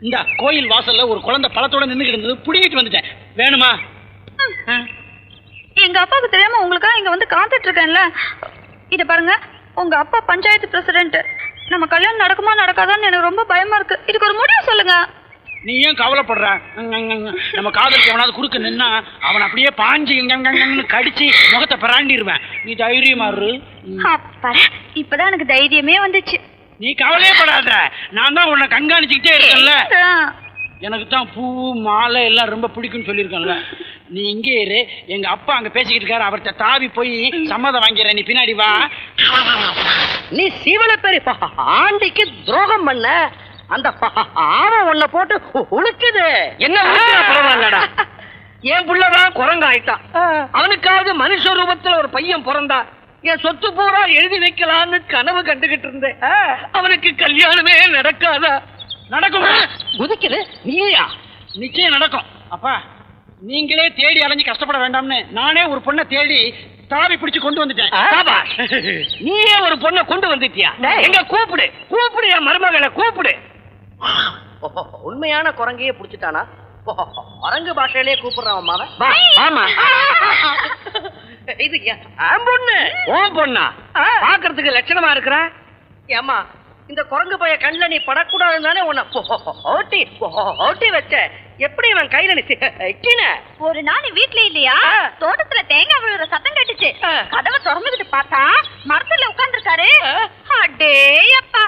இந்த கோயில் வாசல்ல ஒரு குழந்தை பழத்தோட நின்னுக்கிட்டு இருந்தது. புடிங்கிட்டு வந்துட்டேன். வேணுமா. எங்க அப்பாவுக்கு தெரியாம உங்களுக்காக இங்க வந்து காத்துட்டு இருக்கேன்ல? இத பாருங்க உங்க அப்பா பஞ்சாயத்து பிரசிடென்ட். நம்ம கல்யாணம் நடக்குமா நடக்காதான்னு எனக்கு ரொம்ப பயமா இருக்கு. இதுக்கு ஒரு முடிவு சொல்லுங்க. நீ ஏன் கவலைப்படுற. நம்ம காதலுக்கு எவனாவது குறுக்க நின்னா அவன் அப்படியே பாஞ்சு கடிச்சு முகத்தை பிராண்டிடுவேன். நீ தைரியமா இரு. இப்பதான் எனக்கு தைரியமே வந்துச்சு. நீ கவலையே படாத நான் தான் உன்னை கண்காணிச்சுக்கிட்டே இருக்கேன்ல. எனக்கு தான் பூ மாலை எல்லாம் ரொம்ப பிடிக்கும்னு சொல்லியிருக்கேன்ல. நீ இங்கே இரு. எங்க அப்பா அங்க பேசிக்கிட்டு இருக்காரு. அவர்கிட்ட தாவி போய் சம்மதம் வாங்கிறேன் நீ பின்னாடி வா. நீ சீவல பெரிய ஆண்டிக்கு துரோகம் பண்ண அந்த ஆவம் உன்னை போட்டு உழுக்குது என்ன பரவாயில்லடா. என் புள்ளதான் குரங்கு ஆயிட்டான் அவனுக்காவது மனுஷ ரூபத்துல ஒரு பையன் பிறந்தா என் சொத்து பூரா எழுதி வைக்கலான்னு கனவு கண்டுகிட்டு இருந்தேன். அவனுக்கு கல்யாணமே நடக்காதா? நடக்கும்? குதிக்குது. நீயா? நிச்சயம் நடக்கும். அப்பா நீங்களே தேடி அலைஞ்சு கஷ்டப்பட வேண்டாம்னு நானே ஒரு பொண்ணை தேடி தாவி பிடிச்சு கொண்டு வந்துட்டேன். நீயே ஒரு பொண்ணை கொண்டு வந்துட்டியா? டேய். எங்க கூப்பிடு. கூப்பிடு என் மருமகளை கூப்பிடு. உண்மையான குரங்கையே புடிச்சிட்டானா? குரங்கு பாஷையிலே கூப்பிடுறான் மாவன் வா, ஆமா. இது என் பொண்ணு. உன் பொண்ணா? பாக்குறதுக்கு லட்சணமா இருக்கிற? ஏமா இந்த குரங்கு பைய கண்ணுல நீ படக்கூடாதுன்னு தானே உன்னை ஓட்டி ஓட்டி வச்ச. எப்படி இவன் கையில நீ சிக்கின? ஒரு நாள் வீட்ல இல்லையா. தோட்டத்துல தேங்காய் விழுற சத்தம் கேட்டுச்சு. கதவை திறந்துகிட்டு பார்த்தா மரத்துல உட்கார்ந்துருக்காரு. அடே அப்பா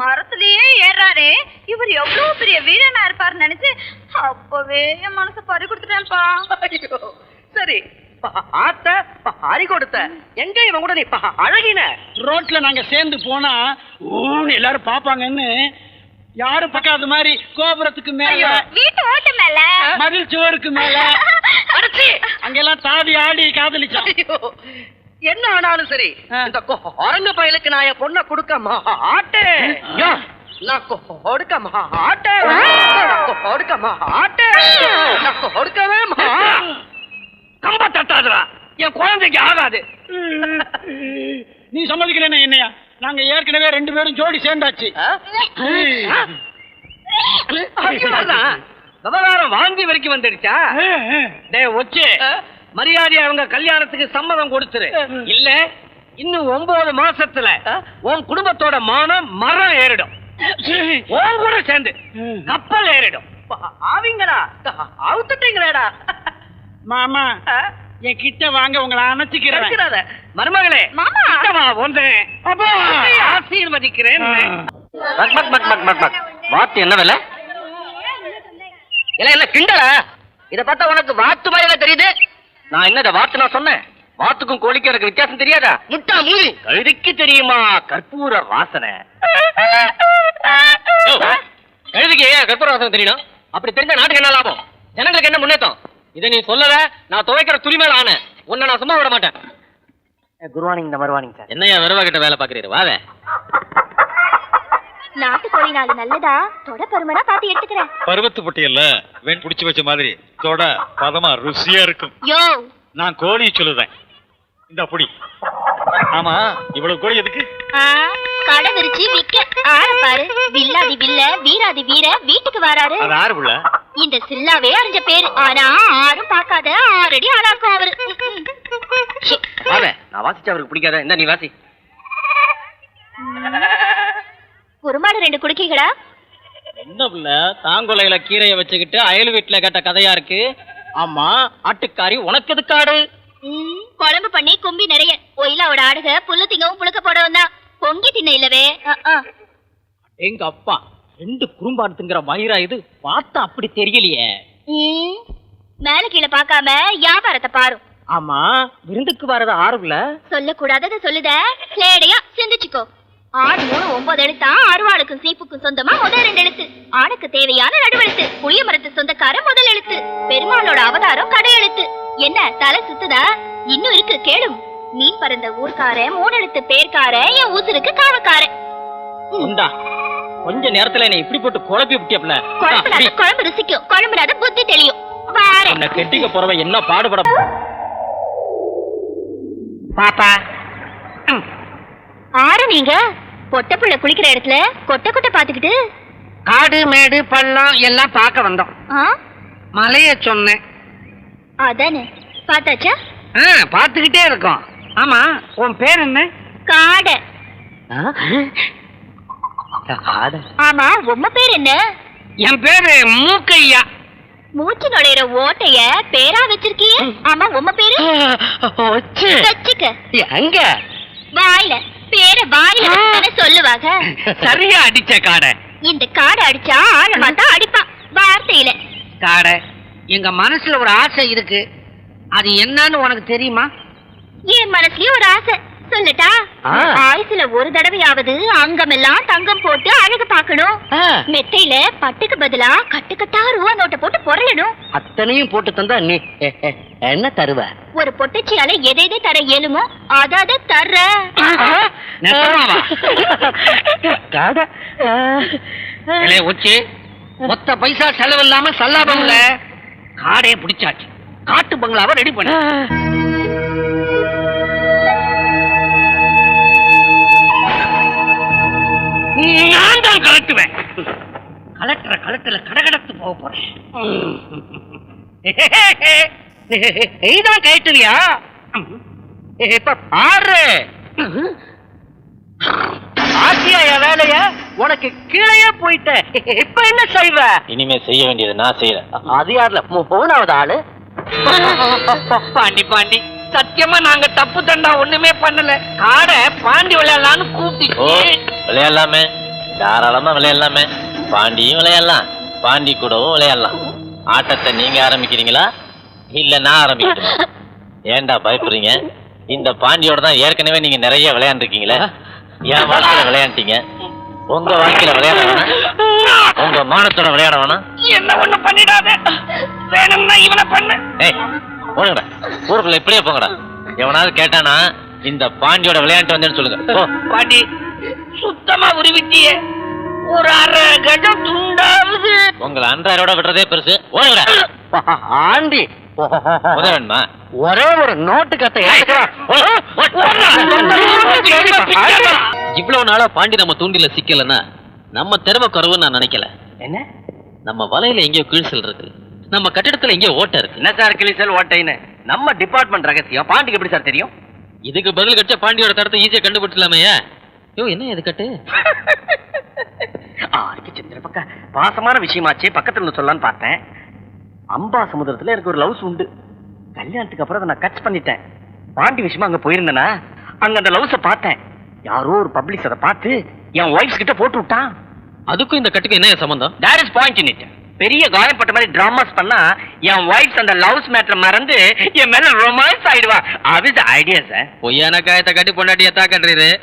மரத்திலேயே ஏறாரு இவர் எவ்வளவு பெரிய வீரனா இருப்பாருன்னு நினைச்சு அப்பவே என் மனசை பறி கொடுத்துட்டேன்ப்பா ஐயோ, சரி ஆத்த ஹரி கொடுத்த. எங்க இவன் கூட நீ ப- அழகின? ரோட்ல நாங்க சேர்ந்து போனா ஊன்னு எல்லாரும் பாப்பாங்கன்னு யாரும் பார்க்காத மாதிரி கோபுரத்துக்கு மேல வீட்டு ஓட்டு மேல. மதில் சுவருக்கு மேல. அடிச்சி! அங்கெல்லாம் தாவி ஆடி காதலிச்சான். என்ன ஆனாலும் சரி. இந்த குரங்கு பயலுக்கு நான் என் பொண்ணை கொடுக்க மாட்டேன் நான் கொ- கொடுக்க மாட்டேன் கொடுக்க மாட்டேன் நான் கொடுக்கவே மாட்டேன் தட்டாதடா என் குழந்தைக்கு ஆகாது நீ சம்மதிக்கிறேன்னு என்னையா நாங்க ஏற்கனவே ரெண்டு பேரும் ஜோடி சேர்ந்தாச்சு. விவகாரம் வாந்தி வரைக்கும் வந்துடுச்சா டேய் ஒச்சு மரியாதை அவங்க கல்யாணத்துக்கு சம்மதம் கொடுத்துரு இல்ல இன்னும் ஒன்பது மாசத்துல உன் குடும்பத்தோட மானம் மரம் ஏறிடும் உன் கூட சேர்ந்து கப்பல் ஏறிடும் ஆவிங்கடா அவுத்துட்டீங்களேடா மாமா என் கிட்ட வாங்க உங்களை அணைச்சிக்கிறேன். மருமகளே மாமா. வந்தேன். அப்பா. ஆசீர்வதிக்கிறேன். பக் பக் பக் பக் பக் பக். வாத்து என்ன விலை? இல்ல இல்ல கிண்டல? இத பார்த்தா உனக்கு வாத்து மாதிரி தெரியுது. நான் என்ன இத வாத்து நான் சொன்னேன்? வாத்துக்கும் கோழிக்கும் எனக்கு வித்தியாசம் தெரியாதா? முட்டா மூலி. கழுதிக்கு தெரியுமா? கற்பூர வாசனை. கழுதிக்கு கற்பூர வாசனை தெரியணும்? அப்படி தெரிஞ்சா நாட்டுக்கு என்ன லாபம்? இதை நீ சொல்லல நான் துவைக்கிற துணி மேல ஆன. உன்னை நான் சும்மா விட மாட்டேன். குட் மார்னிங் இந்த மறுவானிங் சார் என்னையா வெறுவா கிட்ட வேலை பாக்குறீரு வாவே நாட்டுக்கோழி நாலு நல்லதா? தொட பருமனா பார்த்து எடுத்துக்கிறேன். பருவத்து பொட்டியல்ல வெண் புடிச்சு வச்ச மாதிரி தொட பதமா ருசியா இருக்கும். யோ! நான் கோழி சொல்லுறேன். இந்த பொடி. ஆமா இவ்வளவு கோழி எதுக்கு? கடை விரிச்சு விக்க. ஆற பாரு. வில்லாதி வில்ல வீராதி வீர வீட்டுக்கு வராரு. அது ஆறு புள்ள? இந்த சில்லாவே அறிஞ்ச பேரு. ஆனா பார்க்காத ஆறடி இருக்கும் அவரு. நான் வாசிச்சா அவருக்கு பிடிக்காத? இந்த நீ வாசி. குருமாடு ரெண்டு குடுக்கீங்களா என்ன புள்ள? தாங்கொலையில கீரைய வச்சுக்கிட்டு அயல் வீட்டுல கேட்ட கதையா இருக்கு? ஆமா ஆட்டுக்காரி உனக்கு எதுக்காடு ம், குழம்பு பண்ணி கும்பி நிறைய. ஒயிலாவோட ஆடுக புல்லு திங்கவும் புழுக்க போட வந்தா பொங்கி தின்ன இல்லவே. அஹ், அஹ். எங்க அப்பா ரெண்டு குறும்பாடுத்துங்கிற மயிரா இது? பார்த்தா அப்படி தெரியலையே. ம், மேல கீழே பார்க்காம வியாபாரத்தை பாரு. ஆமா விருந்துக்கு வரது ஆறுல. சொல்லக்கூடாதத சொல்லுத. சேடையா சிந்திச்சுக்கோ. ஆறு மூணு ஒன்பது எழுத்தா அருவாளுக்கும் சீப்புக்கும் சொந்தமா முதல் ரெண்டு எழுத்து. ஆணுக்கு தேவையான நடுவெழுத்து புளிய மரத்து சொந்தக்கார முதல் எழுத்து. பெருமாளோட அவதாரம் கடை எழுத்து. என்ன தலை சுத்துதா? இன்னும் இருக்கு கேளும். மீன் பறந்த ஊர்க்காரன் மூணு எழுத்து பேர்க்காரன் என் ஊசருக்கு காவக்காரன். உண்டா கொஞ்ச நேரத்துல என்ன இப்படி போட்டு குழப்பி விட்டியப்ல குழம்புனாத குழம்பு ருசிக்கும். குழம்புனாத புத்தி தெளியும். உன்னை கெட்டிக்க போறவ என்ன பாடுபட பாப்பா. ஆறு நீங்க? பொட்ட புள்ள குளிக்கிற இடத்துல கொட்டை கொட்டை பாத்துக்கிட்டு காடு மேடு பள்ளம் எல்லாம் பார்க்க வந்தோம். ஆ? மலைய சொன்னேன். அதானே? பார்த்தாச்சா? ஆ பார்த்துக்கிட்டே இருக்கோம். ஆமா உன் பேர் என்ன? காடை. காடு. ஆமா உம்ம பேர் என்ன? என் பேரு மூக்கையா. மூச்சு நுழையிற ஓட்டைய பேரா வச்சிருக்கிய? ஆமா உம்ம பேரு? வச்சு வச்சுக்க. எங்க வாயில பேர வாயில சொல்லுவாங்க. சரியா அடிச்ச காடை. இந்த காடை அடிச்சா ஆழமா தான் அடிப்பான் வார்த்தையில. காடை எங்க மனசுல ஒரு ஆசை இருக்கு. அது என்னன்னு உனக்கு தெரியுமா? என் மனசுலயும் ஒரு ஆசை. சொல்லட்டா. ஆயுசுல ஒரு தடவையாவது அங்கமெல்லாம் தங்கம் போட்டு அழகு பார்க்கணும். மெத்தையில பட்டுக்கு பதிலா கட்டுக்கட்டா ரூபா நோட்டை போட்டு பொருளணும் அத்தனையும் போட்டு தந்தா நீ என்ன தருவ? ஒரு பொட்டச்சியால எதை எதை தர இயலுமோ அத அத தர்ற. காடை உச்சி மொத்த பைசா செலவு இல்லாம சல்லாபம்ல காடையை பிடிச்சாச்சு. காட்டு பங்களாவை ரெடி பண்ண. கலட்டுல கடகடத்து போக போறேன். நீதான் இப்ப பாரு. ஆசியா என் வேலைய? உனக்கு கீழே போயிட்ட. இப்ப என்ன செய்வ? இனிமே செய்ய வேண்டியது நான் செய்யறேன் அது யாருல? மூணாவது ஆளு? பாண்டி பாண்டி சத்தியமா நாங்க தப்பு தண்டா ஒண்ணுமே பண்ணல. காடை பாண்டி விளையாடலான்னு கூப்பிட்டு விளையாடலாமே. தாராளமா விளையாடலாமே. பாண்டியும் விளையாடலாம். பாண்டி கூடவும் விளையாடலாம். ஆட்டத்தை நீங்க ஆரம்பிக்கிறீங்களா? இல்ல நான் ஆரம்பிக்கட்டுமா? ஏன்டா பயப்படுறீங்க? இந்த பாண்டியோட தான் ஏற்கனவே நீங்க நிறைய விளையாண்டுருக்கீங்களே. என் வாழ்க்கையில விளையாண்டீங்க. உங்க வாழ்க்கையில விளையாட வேணாம். உங்க மானத்தோட விளையாட வேணாம். என்ன ஒண்ணு பண்ணிடாத. வேணும்னா இவனை பண்ணு. ஏய் போடுங்கடா ஊருக்குள்ள இப்படியே போங்கடா. எவனாவது கேட்டானா இந்த பாண்டியோட விளையாண்டு வந்தேன்னு சொல்லுங்க. பாண்டி சுத்தமா உருவிட்டியே. ஒரு அரை கஜம் துண்டாவது உங்களை அன்றாரோட விடுறதே பெருசு ஓடுங்கடா ஆண்டி ஒரே ஒரு நோட்டு கத்தை இவ்வளவு நாளா பாண்டி நம்ம தூண்டில சிக்கலன்னா நம்ம திறமை குறைவுன்னு நான் நினைக்கல என்ன நம்ம வலையில எங்கேயோ கிழிசல் இருக்கு நம்ம கட்டிடத்துல எங்கேயோ ஓட்டை இருக்கு என்ன சார் கிளிசல் ஓட்டைன்னு நம்ம டிபார்ட்மெண்ட் ரகசியம் பாண்டிக்கு எப்படி சார் தெரியும் இதுக்கு பதில் கட்ட பாண்டியோட தடத்தை ஈஸியா கண்டுபிடிச்சலாமே யோ என்ன இது கட்டு ஆருக்கு சித்திர பக்கா. பாசமான விஷயமாச்சே பக்கத்துல சொல்லலான்னு பார்த்தேன். அம்பா சமுதிரத்துல எனக்கு ஒரு லவ்ஸ் உண்டு. கல்யாணத்துக்கு அப்புறம் அதை நான் கட்ச் பண்ணிட்டேன். பாண்டி விஷயமா அங்க போயிருந்தேனா அங்க அந்த லவ்ஸ பார்த்தேன். யாரோ ஒரு பப்ளிஷ் அதை பார்த்து என் ஒய்ஃப் கிட்ட போட்டு விட்டான். அதுக்கும் இந்த கட்டுக்கும் என்ன சம்பந்தம்? There is point in it பெரிய காயப்பட்ட மாதிரி டிராமாஸ் பண்ணா என் ஒய்ஃப் அந்த லவ்ஸ் மேட்டர் மறந்து என் மேல ரொமான்ஸ் ஆயிடுவா. அது ஐடியா சார் பொய்யான காயத்தை கட்டி பொண்டாட்டியா தாக்கன்றீரு